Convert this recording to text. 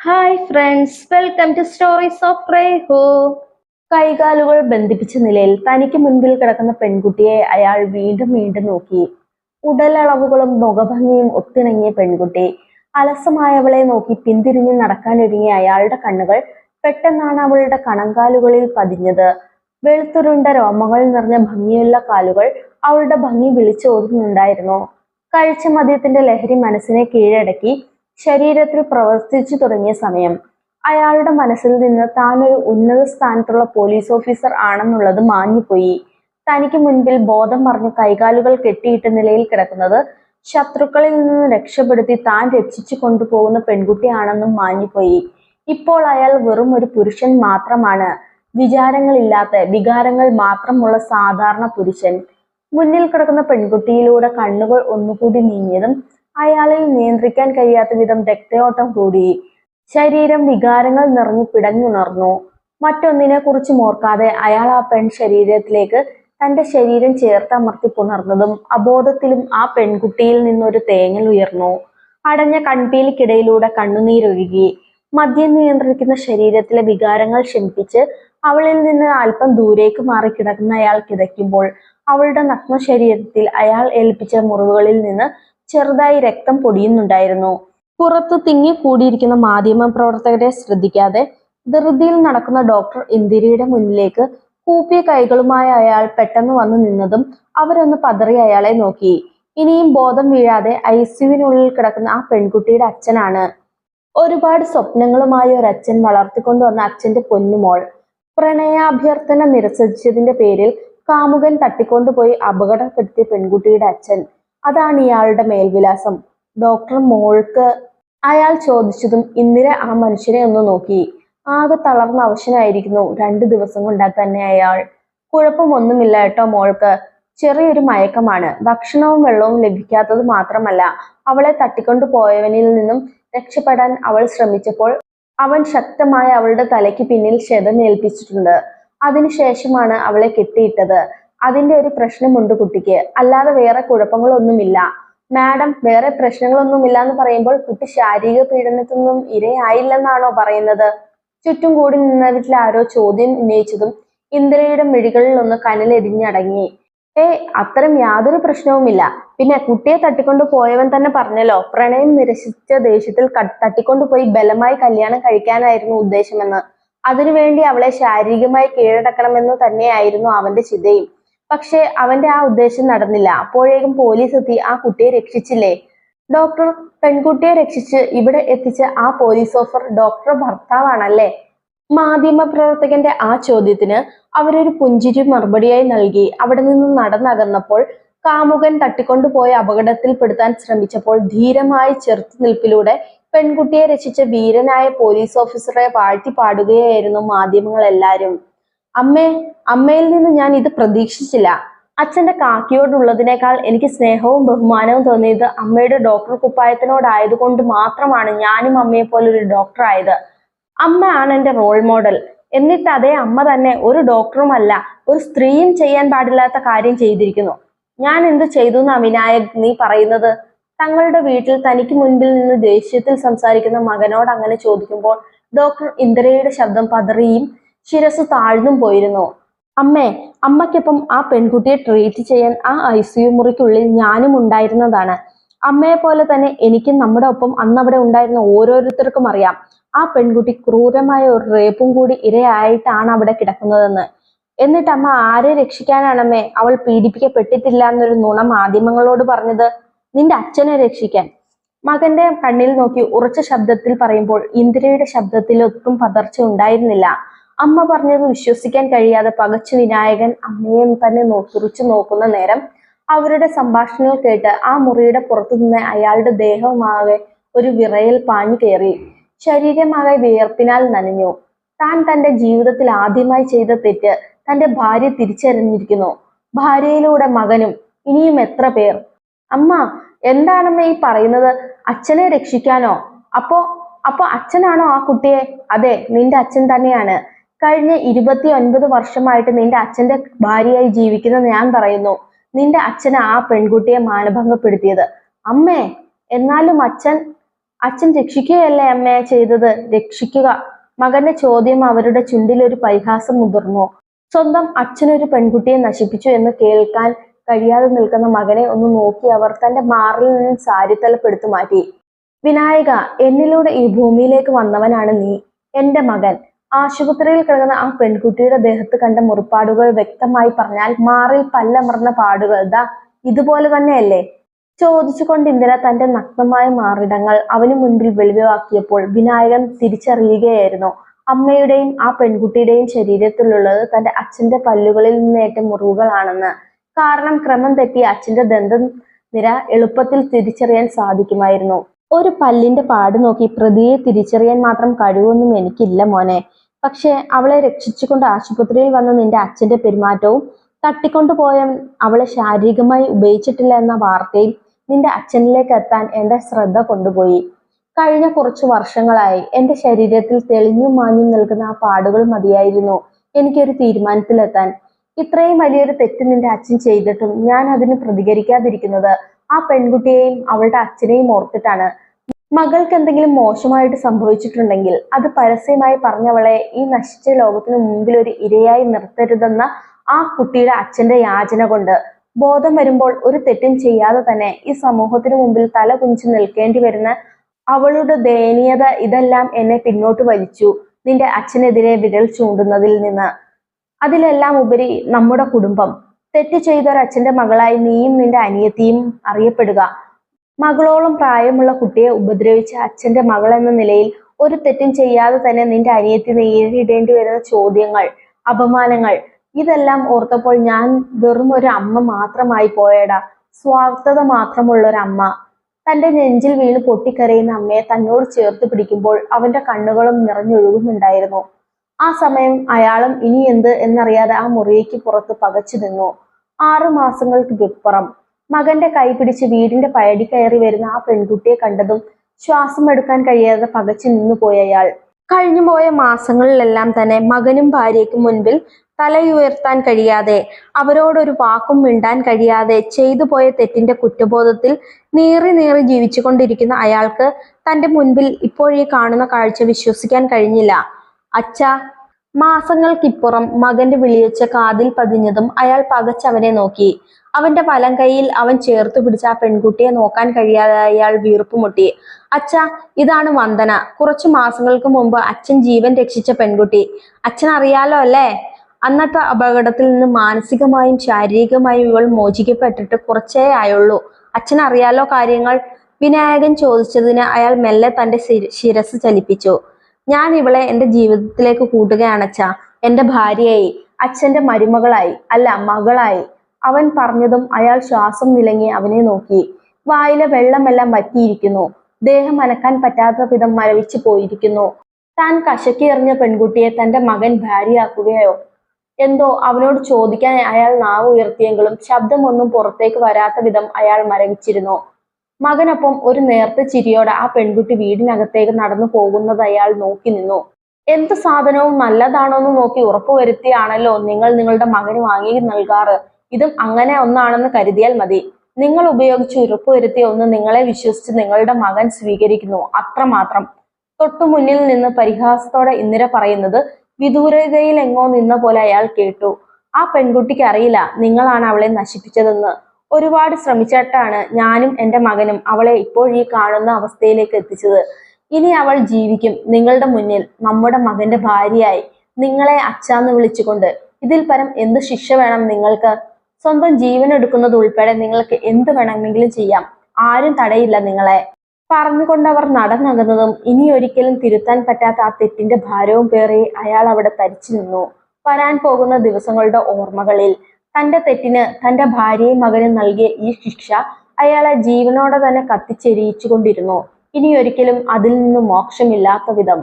Hi friends welcome to stories of റേഹോ കൈകാലുകൾ ബന്ധിപ്പിച്ച നിലയിൽ തനിക്ക് മുൻപിൽ കിടക്കുന്ന പെൺകുട്ടിയെ അയാൾ വീണ്ടും വീണ്ടും നോക്കി. ഉടലളവുകളും മുഖഭംഗിയും ഒത്തിണങ്ങിയ പെൺകുട്ടി. അലസമായവളെ നോക്കി പിന്തിരിഞ്ഞ് നടക്കാനൊരുങ്ങിയ അയാളുടെ കണ്ണുകൾ പെട്ടെന്നാണ് അവളുടെ കണങ്കാലുകളിൽ പതിഞ്ഞത്. വെളുത്തുരുണ്ട രോമങ്ങൾ നിറഞ്ഞ ഭംഗിയുള്ള കാലുകൾ അവളുടെ ഭംഗി വിളിച്ചോതുന്നുണ്ടായിരുന്നു. കഴിച്ച മദ്യത്തിന്റെ ലഹരി മനസ്സിനെ കീഴടക്കി ശരീരത്തിൽ പ്രവർത്തിച്ചു തുടങ്ങിയ സമയം. അയാളുടെ മനസ്സിൽ നിന്ന് താൻ ഒരു ഉന്നത സ്ഥാനത്തുള്ള പോലീസ് ഓഫീസർ ആണെന്നുള്ളത് മാഞ്ഞുപോയി. തനിക്ക് മുൻപിൽ ബോധം പറഞ്ഞ് കൈകാലുകൾ കെട്ടിയിട്ട നിലയിൽ കിടക്കുന്നത് ശത്രുക്കളിൽ നിന്ന് രക്ഷപ്പെടുത്തി താൻ രക്ഷിച്ചു കൊണ്ടുപോകുന്ന പെൺകുട്ടിയാണെന്നും മാഞ്ഞുപോയി. ഇപ്പോൾ അയാൾ വെറും ഒരു പുരുഷൻ മാത്രമാണ്. വിചാരങ്ങളില്ലാത്ത വികാരങ്ങൾ മാത്രമുള്ള സാധാരണ പുരുഷൻ. മുന്നിൽ കിടക്കുന്ന പെൺകുട്ടിയിലൂടെ കണ്ണുകൾ ഒന്നുകൂടി നീങ്ങിയതും അയാളിൽ നിയന്ത്രിക്കാൻ കഴിയാത്ത വിധം രക്തയോട്ടം കൂടി. ശരീരം വികാരങ്ങൾ നിറഞ്ഞു പിടഞ്ഞുണർന്നു. മറ്റൊന്നിനെ കുറിച്ച് ഓർക്കാതെ അയാൾ ആ പെൺ ശരീരത്തിലേക്ക് തന്റെ ശരീരം ചേർത്തമർത്തി പുണർന്നതും അബോധത്തിലും ആ പെൺകുട്ടിയിൽ നിന്നൊരു തേങ്ങൽ ഉയർന്നു. അടഞ്ഞ കൺപീലിക്കിടയിലൂടെ കണ്ണുനീരൊഴുകി. മദ്യം നിയന്ത്രിക്കുന്ന ശരീരത്തിലെ വികാരങ്ങൾ ശമിപ്പിച്ച് അവളിൽ നിന്ന് അല്പം ദൂരേക്ക് മാറി കിടക്കുന്ന അയാൾ കിതയ്ക്കുമ്പോൾ അവളുടെ നഗ്ന ശരീരത്തിൽ അയാൾ ഏൽപ്പിച്ച മുറിവുകളിൽ നിന്ന് ചെറുതായി രക്തം പൊടിയുന്നുണ്ടായിരുന്നു. പുറത്തു തിങ്ങി കൂടിയിരിക്കുന്ന മാധ്യമ പ്രവർത്തകരെ ശ്രദ്ധിക്കാതെ ധൃതിയിൽ നടക്കുന്ന ഡോക്ടർ ഇന്ദിരയുടെ മുന്നിലേക്ക് കൂപ്പിയ കൈകളുമായി അയാൾ പെട്ടെന്ന് വന്നു നിന്നതും അവരൊന്ന് പതറി അയാളെ നോക്കി. ഇനിയും ബോധം വീഴാതെ ഐ സിയുവിനുള്ളിൽ കിടക്കുന്ന ആ പെൺകുട്ടിയുടെ അച്ഛനാണ്. ഒരുപാട് സ്വപ്നങ്ങളുമായി ഒരു അച്ഛൻ വളർത്തിക്കൊണ്ടുവന്ന അച്ഛന്റെ പൊന്നുമോൾ പ്രണയാഭ്യർത്ഥന നിരസിച്ചതിന്റെ പേരിൽ കാമുകൻ തട്ടിക്കൊണ്ടുപോയി അപകടപ്പെടുത്തിയ പെൺകുട്ടിയുടെ അച്ഛൻ. അതാണ് ഇയാളുടെ മേൽവിലാസം. ഡോക്ടർ മോൾക്ക് അയാൾ ചോദിച്ചതും ഇന്ദിര ആ മനുഷ്യനെ ഒന്ന് നോക്കി. ആകെ തളർന്ന അവശനായിരിക്കുന്നു. രണ്ടു ദിവസം കൊണ്ടാ തന്നെ അയാൾ. കുഴപ്പമൊന്നുമില്ല കേട്ടോ മോൾക്ക്. ചെറിയൊരു മയക്കമാണ്. ഭക്ഷണവും വെള്ളവും ലഭിക്കാത്തത് മാത്രമല്ല അവളെ തട്ടിക്കൊണ്ടു പോയവനിൽ നിന്നും രക്ഷപ്പെടാൻ അവൾ ശ്രമിച്ചപ്പോൾ അവൻ ശക്തമായി അവളുടെ തലയ്ക്ക് പിന്നിൽ ക്ഷതമേൽപ്പിച്ചിട്ടുണ്ട് അതിനുശേഷമാണ് അവളെ കെട്ടിയിട്ടത്. അതിന്റെ ഒരു പ്രശ്നമുണ്ട് കുട്ടിക്ക്. അല്ലാതെ വേറെ കുഴപ്പങ്ങളൊന്നുമില്ല. മാഡം വേറെ പ്രശ്നങ്ങളൊന്നുമില്ല എന്ന് പറയുമ്പോൾ കുട്ടി ശാരീരിക പീഡനത്തിനൊന്നും ഇരയായില്ലെന്നാണോ പറയുന്നത്? ചുറ്റും കൂടി നിന്നവരിൽ ആരോ ചോദ്യം ഉന്നയിച്ചതും ഇന്ദിരയുടെ മിഴികളിൽ ഒന്ന് കനലെരിഞ്ഞടങ്ങി. ഏ അത്തരം യാതൊരു പ്രശ്നവുമില്ല. പിന്നെ കുട്ടിയെ തട്ടിക്കൊണ്ടു പോയവൻ തന്നെ പറഞ്ഞല്ലോ പ്രണയം നിരസിച്ച ദേഷ്യത്തിൽ തട്ടിക്കൊണ്ട് പോയി ബലമായി കല്യാണം കഴിക്കാനായിരുന്നു ഉദ്ദേശമെന്ന്. അതിനുവേണ്ടി അവളെ ശാരീരികമായി കീഴടക്കണമെന്ന് തന്നെയായിരുന്നു അവന്റെ ചിന്തയും. പക്ഷേ അവന്റെ ആ ഉദ്ദേശം നടന്നില്ല. അപ്പോഴേക്കും പോലീസ് എത്തി. ആ കുട്ടിയെ രക്ഷിച്ചില്ലേ? ഡോക്ടർ പെൺകുട്ടിയെ രക്ഷിച്ച് ഇവിടെ എത്തിച്ച ആ പോലീസ് ഓഫർ ഡോക്ടർ ഭർത്താവാണല്ലേ? മാധ്യമ പ്രവർത്തകന്റെ ആ ചോദ്യത്തിന് അവരൊരു പുഞ്ചിരി മറുപടിയായി നൽകി. അവിടെ നിന്ന് നടന്നകന്നപ്പോൾ കാമുകൻ തട്ടിക്കൊണ്ടുപോയ അപകടത്തിൽപ്പെടുത്താൻ ശ്രമിച്ചപ്പോൾ ധീരമായ ചെറുത്തുനിൽപ്പിലൂടെ പെൺകുട്ടിയെ രക്ഷിച്ച വീരനായ പോലീസ് ഓഫീസറെ വാഴ്ത്തി പാടുകയായിരുന്നു മാധ്യമങ്ങൾ എല്ലാവരും അമ്മേ അമ്മയിൽ നിന്ന് ഞാൻ ഇത് പ്രതീക്ഷിച്ചില്ല. അച്ഛന്റെ കാക്കിയോടുള്ളതിനേക്കാൾ എനിക്ക് സ്നേഹവും ബഹുമാനവും തോന്നിയത് അമ്മയുടെ ഡോക്ടർ കുപ്പായത്തിനോടായതുകൊണ്ട് മാത്രമാണ് ഞാനും അമ്മയെ പോലെ ഒരു ഡോക്ടർ ആയത്. അമ്മയാണ് എന്റെ റോൾ മോഡൽ എന്നിട്ട് അതേ അമ്മ തന്നെ ഒരു ഡോക്ടറുമല്ല ഒരു സ്ത്രീയും ചെയ്യാൻ പാടില്ലാത്ത കാര്യം ചെയ്തിരിക്കുന്നു. ഞാൻ എന്ത് ചെയ്തു എന്നാ വിനായക് നീ പറയുന്നത്? തങ്ങളുടെ വീട്ടിൽ തനിക്ക് മുൻപിൽ നിന്ന് ദേഷ്യത്തിൽ സംസാരിക്കുന്ന മകനോട് അങ്ങനെ ചോദിക്കുമ്പോൾ ഡോക്ടർ ഇന്ദിരയുടെ ശബ്ദം പതറിയും ശിരസ് താഴ്ന്നും പോയിരുന്നു. അമ്മേ അമ്മയ്ക്കൊപ്പം ആ പെൺകുട്ടിയെ ട്രീറ്റ് ചെയ്യാൻ ആ ഐ സി യു മുറിക്കുള്ളിൽ ഞാനും ഉണ്ടായിരുന്നതാണ്. അമ്മയെ പോലെ തന്നെ എനിക്കും നമ്മുടെ ഒപ്പം അന്നവിടെ ഉണ്ടായിരുന്ന ഓരോരുത്തർക്കും അറിയാം. ആ പെൺകുട്ടി ക്രൂരമായ ഒരു റേപ്പും കൂടി ഇരയായിട്ടാണ് അവിടെ കിടക്കുന്നതെന്ന്. എന്നിട്ട് അമ്മ ആരെ രക്ഷിക്കാനാണമ്മേ? അവൾ പീഡിപ്പിക്കപ്പെട്ടിട്ടില്ല എന്നൊരു നുണ മാധ്യമങ്ങളോട് പറഞ്ഞത് നിന്റെ അച്ഛനെ രക്ഷിക്കാൻ. മകന്റെ കണ്ണിൽ നോക്കി ഉറച്ച ശബ്ദത്തിൽ പറയുമ്പോൾ ഇന്ദിരയുടെ ശബ്ദത്തിൽ ഒട്ടും പതർച്ച ഉണ്ടായിരുന്നില്ല. അമ്മ പറഞ്ഞത് വിശ്വസിക്കാൻ കഴിയാതെ പകച്ചു വിനായകൻ അമ്മയെ തന്നെ തുറച്ചു നോക്കുന്ന നേരം അവരുടെ സംഭാഷണങ്ങൾ കേട്ട് ആ മുറിയുടെ പുറത്തു നിന്ന് അയാളുടെ ദേഹമാകെ ഒരു വിറയൽ പാഞ്ഞു കയറി. ശരീരമാകെ വിയർപ്പിനാൽ നനഞ്ഞു. താൻ തന്റെ ജീവിതത്തിൽ ആദ്യമായി ചെയ്ത തെറ്റ് തന്റെ ഭാര്യ തിരിച്ചറിഞ്ഞിരിക്കുന്നു. ഭാര്യയിലൂടെ മകനും ഇനിയും എത്ര പേർ? അമ്മ എന്താണമ്മ ഈ പറയുന്നത്? അച്ഛനെ രക്ഷിക്കാനോ? അപ്പോ അപ്പോ അച്ഛനാണോ ആ കുട്ടിയെ? അതെ നിന്റെ അച്ഛൻ തന്നെയാണ്. കഴിഞ്ഞ ഇരുപത്തി ഒൻപത് വർഷമായിട്ട് നിന്റെ അച്ഛന്റെ ഭാര്യയായി ജീവിക്കുന്ന ഞാൻ പറയുന്നു. നിന്റെ അച്ഛന് ആ പെൺകുട്ടിയെ മാനഭംഗപ്പെടുത്തിയത്. അമ്മേ എന്നാലും അച്ഛൻ അച്ഛൻ രക്ഷിക്കുകയല്ലേ അമ്മയെ ചെയ്തത്? രക്ഷിക്കുക. മകന്റെ ചോദ്യം അവരുടെ ചുണ്ടിൽ ഒരു പരിഹാസം മുതിർന്നു. സ്വന്തം അച്ഛനൊരു പെൺകുട്ടിയെ നശിപ്പിച്ചു എന്ന് കേൾക്കാൻ കഴിയാതെ നിൽക്കുന്ന മകനെ ഒന്ന് നോക്കി അവർ തന്റെ മാറിൽ നിന്നും സാരിത്തലപ്പെടുത്തു മാറ്റി വിനായക എന്നിലൂടെ ഈ ഭൂമിയിലേക്ക് വന്നവനാണ് നീ. എന്റെ മകൻ. ആശുപത്രിയിൽ കിടക്കുന്ന ആ പെൺകുട്ടിയുടെ ദേഹത്ത് കണ്ട മുറിപ്പാടുകൾ വ്യക്തമായി പറഞ്ഞാൽ മാറിൽ പല്ലമർന്ന പാടുകൾ. ദാ ഇതുപോലെ തന്നെയല്ലേ? ചോദിച്ചുകൊണ്ട് ഇന്ദിര തന്റെ നഗ്നമായ മാറിടങ്ങൾ അവന് മുൻപിൽ വെളിവാക്കിയപ്പോൾ വിനായകൻ തിരിച്ചറിയുകയായിരുന്നു. അമ്മയുടെയും ആ പെൺകുട്ടിയുടെയും ശരീരത്തിലുള്ളത് തന്റെ അച്ഛന്റെ പല്ലുകളിൽ നിന്നേറ്റ മുറിവുകളാണെന്ന്. കാരണം ക്രമം തെറ്റി അച്ഛന്റെ ദന്തം നിര എളുപ്പത്തിൽ തിരിച്ചറിയാൻ സാധിക്കുമായിരുന്നു. ഒരു പല്ലിന്റെ പാട് നോക്കി പ്രതിയെ തിരിച്ചറിയാൻ മാത്രം കഴിവൊന്നും എനിക്കില്ല മോനെ. പക്ഷെ അവളെ രക്ഷിച്ചുകൊണ്ട് ആശുപത്രിയിൽ വന്ന നിന്റെ അച്ഛന്റെ പെരുമാറ്റവും തട്ടിക്കൊണ്ടുപോയ അവളെ ശാരീരികമായി ഉപയോഗിച്ചിട്ടില്ല എന്ന വാർത്തയും നിന്റെ അച്ഛനിലേക്ക് എത്താൻ എന്റെ ശ്രദ്ധ കൊണ്ടുപോയി. കഴിഞ്ഞ കുറച്ചു വർഷങ്ങളായി എന്റെ ശരീരത്തിൽ തെളിഞ്ഞും മാഞ്ഞും നിൽക്കുന്ന ആ പാടുകൾ മതിയായിരുന്നു എനിക്കൊരു തീരുമാനത്തിലെത്താൻ. ഇത്രയും വലിയൊരു തെറ്റ് നിന്റെ അച്ഛൻ ചെയ്തിട്ടും ഞാൻ അതിന് പ്രതികരിക്കാതിരിക്കുന്നത് ആ പെൺകുട്ടിയെയും അവളുടെ അച്ഛനെയും ഓർത്തിട്ടാണ്. മകൾക്ക് എന്തെങ്കിലും മോശമായിട്ട് സംഭവിച്ചിട്ടുണ്ടെങ്കിൽ അത് പരസ്യമായി പറഞ്ഞവളെ ഈ നശിച്ച ലോകത്തിന് മുമ്പിൽ ഒരു ഇരയായി നിർത്തരുതെന്ന ആ കുട്ടിയുടെ അച്ഛന്റെ യാചന കൊണ്ട് ബോധം വരുമ്പോൾ ഒരു തെറ്റും ചെയ്യാതെ തന്നെ ഈ സമൂഹത്തിന് മുമ്പിൽ തല കുഞ്ഞു നിൽക്കേണ്ടി വരുന്ന അവളുടെ ദയനീയത ഇതെല്ലാം എന്നെ പിന്നോട്ട് വലിച്ചു. നിന്റെ അച്ഛനെതിരെ വിരൽ ചൂണ്ടുന്നതിൽ നിന്ന്. അതിലെല്ലാം ഉപരി നമ്മുടെ കുടുംബം. തെറ്റ് അച്ഛന്റെ മകളായി നീയും നിന്റെ അനിയത്തിയും അറിയപ്പെടുക. മകളോളം പ്രായമുള്ള കുട്ടിയെ ഉപദ്രവിച്ച അച്ഛന്റെ മകൾ എന്ന നിലയിൽ ഒരു തെറ്റും ചെയ്യാതെ തന്നെ നിന്റെ അനിയത്തി നേരിടേണ്ടി വരുന്ന ചോദ്യങ്ങൾ അപമാനങ്ങൾ ഇതെല്ലാം ഓർത്തപ്പോൾ ഞാൻ വെറും ഒരു അമ്മ മാത്രമായി പോയടാ. സ്വാർത്ഥത മാത്രമുള്ള ഒരു അമ്മ. തന്റെ നെഞ്ചിൽ വീണ് പൊട്ടിക്കരയുന്ന അമ്മയെ തന്നോട് ചേർത്ത് പിടിക്കുമ്പോൾ അവന്റെ കണ്ണുകളും നിറഞ്ഞൊഴുകുന്നുണ്ടായിരുന്നു. ആ സമയം അയാളും ഇനി എന്ത് എന്നറിയാതെ ആ മുറിയേക്ക് പുറത്ത് പകച്ചു നിന്നു. ആറു മാസങ്ങൾക്ക് വിപ്പുറം മകന്റെ കൈ പിടിച്ച് വീടിന്റെ പയടി കയറി വരുന്ന ആ പെൺകുട്ടിയെ കണ്ടതും ശ്വാസം എടുക്കാൻ കഴിയാതെ പകച്ചു നിന്നു പോയ അയാൾ. കഴിഞ്ഞു പോയ മാസങ്ങളിലെല്ലാം തന്നെ മകനും ഭാര്യയ്ക്കും മുൻപിൽ തലയുയർത്താൻ കഴിയാതെ അവരോടൊരു വാക്കും മിണ്ടാൻ കഴിയാതെ ചെയ്തു പോയ തെറ്റിന്റെ കുറ്റബോധത്തിൽ നീറി നീറി ജീവിച്ചുകൊണ്ടിരിക്കുന്ന അയാൾക്ക് തന്റെ മുൻപിൽ ഇപ്പോഴീ കാണുന്ന കാഴ്ച വിശ്വസിക്കാൻ കഴിഞ്ഞില്ല. അച്ഛാ മാസങ്ങൾക്കിപ്പുറം മകന്റെ വിളിയൊച്ച കാതിൽ പതിഞ്ഞതും അയാൾ പകച്ചവനെ നോക്കി. അവന്റെ വലം കൈയിൽ അവൻ ചേർത്തു പിടിച്ച ആ പെൺകുട്ടിയെ നോക്കാൻ കഴിയാതെ അയാൾ വീർപ്പുമുട്ടി അച്ഛ ഇതാണ് വന്ദന. കുറച്ചു മാസങ്ങൾക്ക് മുമ്പ് അച്ഛൻ ജീവൻ രക്ഷിച്ച പെൺകുട്ടി. അച്ഛൻ അറിയാലോ അല്ലേ? അന്നത്തെ അപകടത്തിൽ നിന്ന് മാനസികമായും ശാരീരികമായും ഇവൾ മോചിക്കപ്പെട്ടിട്ട് കുറച്ചേ ആയുള്ളൂ. അച്ഛൻ അറിയാലോ കാര്യങ്ങൾ? വിനായകൻ ചോദിച്ചതിന് അയാൾ മെല്ലെ തന്റെ ശിര- ശിരസ് ചലിപ്പിച്ചു. ഞാൻ ഇവളെ എന്റെ ജീവിതത്തിലേക്ക് കൂട്ടുകയാണച്ചാ എന്റെ ഭാര്യയായി അച്ഛന്റെ മരുമകളായി അല്ല മകളായി. അവൻ പറഞ്ഞതും അയാൾ ശ്വാസം നിലങ്ങി അവനെ നോക്കി. വായിലെ വെള്ളമെല്ലാം വറ്റിയിരിക്കുന്നു. ദേഹം അനക്കാൻ പറ്റാത്ത വിധം മരവിച്ചു പോയിരിക്കുന്നു. താൻ കശക്കി എറിഞ്ഞ പെൺകുട്ടിയെ തന്റെ മകൻ ഭാര്യയാക്കുകയോ? എന്തോ അവനോട് ചോദിക്കാൻ അയാൾ നാവ് ഉയർത്തിയെങ്കിലും ശബ്ദമൊന്നും പുറത്തേക്ക് വരാത്ത വിധം അയാൾ മരവിച്ചിരുന്നു. മകനൊപ്പം ഒരു നേർത്ത ചിരിയോടെ ആ പെൺകുട്ടി വീടിനകത്തേക്ക് നടന്നു പോകുന്നത് അയാൾ നോക്കി നിന്നു. എന്ത് സാധനവും നല്ലതാണോ എന്ന് നോക്കി ഉറപ്പുവരുത്തിയാണല്ലോ നിങ്ങൾ നിങ്ങളുടെ മകന് വാങ്ങി നൽകാറ്. ഇതും അങ്ങനെ ഒന്നാണെന്ന് കരുതിയാൽ മതി. നിങ്ങൾ ഉപയോഗിച്ച് ഉറപ്പുവരുത്തിയ ഒന്ന് നിങ്ങളെ വിശ്വസിച്ച് നിങ്ങളുടെ മകൻ സ്വീകരിക്കുന്നു. അത്രമാത്രം. തൊട്ടു മുന്നിൽ നിന്ന് പരിഹാസത്തോടെ ഇന്ദിര പറയുന്നത് വിദൂരതയിൽ എങ്ങോ നിന്ന പോലെ അയാൾ കേട്ടു. ആ പെൺകുട്ടിക്ക് അറിയില്ല. നിങ്ങളാണ് അവളെ നശിപ്പിച്ചതെന്ന്. ഒരുപാട് ശ്രമിച്ചിട്ടാണ് ഞാനും എന്റെ മകനും അവളെ ഇപ്പോൾ ഈ കാണുന്ന അവസ്ഥയിലേക്ക് എത്തിച്ചത്. ഇനി അവൾ ജീവിക്കും. നിങ്ങളുടെ മുന്നിൽ നമ്മുടെ മകന്റെ ഭാര്യയായി നിങ്ങളെ അച്ഛാന്ന് വിളിച്ചുകൊണ്ട് ഇതിൽ പരം എന്ത് ശിക്ഷ വേണം നിങ്ങൾക്ക്? സ്വന്തം ജീവൻ എടുക്കുന്നത് ഉൾപ്പെടെ നിങ്ങൾക്ക് എന്ത് വേണമെങ്കിലും ചെയ്യാം. ആരും തടയില്ല നിങ്ങളെ. പറഞ്ഞുകൊണ്ട് അവർ നടന്നകുന്നതും ഇനി ഒരിക്കലും തിരുത്താൻ പറ്റാത്ത ആ തെറ്റിന്റെ ഭാരവും പേറി അയാൾ അവിടെ തരിച്ചു നിന്നു. വരാൻ പോകുന്ന ദിവസങ്ങളുടെ ഓർമ്മകളിൽ തന്റെ തെറ്റിന് തന്റെ ഭാര്യയും മകനും നൽകിയ ഈ ശിക്ഷ അയാളെ ജീവനോടെ തന്നെ കത്തിച്ചെരിയിച്ചുകൊണ്ടിരുന്നു. ഇനി ഒരിക്കലും അതിൽ നിന്നും മോക്ഷമില്ലാത്ത വിധം.